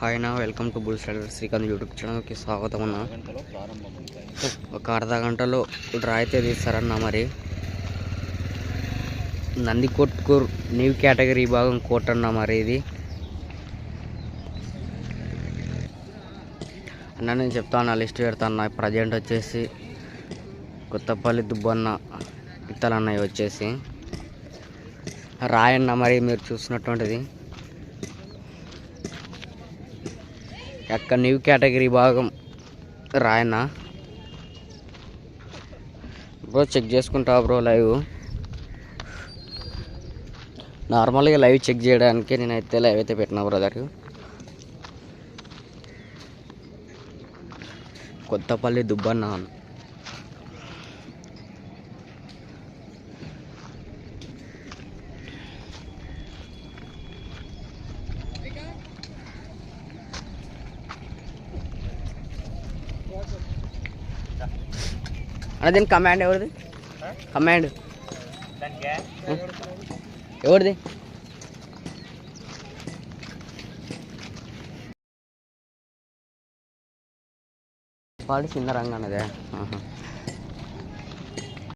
Hi నా welcome to bull style Srikanth YouTube ఛానల్కి స్వాగతం అన్న. ఒక అర్ధ గంటలో డ్రా అయితే తీస్తారన్న మరి. నందికొట్కూర్ న్యూ కేటగిరీ విభాగం కోట్ అన్న మరి ఇది. అన్న నేను చెప్తాను లిస్ట్ పెడతాను ప్రజెంట్ వచ్చేసి కొత్తపల్లి దుబ్బన్న ఇత్తలన్నయ్య వచ్చేసి. రాయన్న మరి మీరు చూసినటువంటిది. యొక్క న్యూ కేటగిరీ భాగం. రాయన్న. బ్రో చెక్ చేసుకుంటా బ్రో లైవ్ నార్మల్గా లైవ్ చెక్ చేయడానికి నేనైతే లైవ్ అయితే పెట్టినా బ్రదర్ కొత్తపల్లి దుబ్బన్న అన్న దీని కమాండ్ ఎవరిది కమాండ్ ఎవరిది పాడు చిన్న రంగు అన్నదే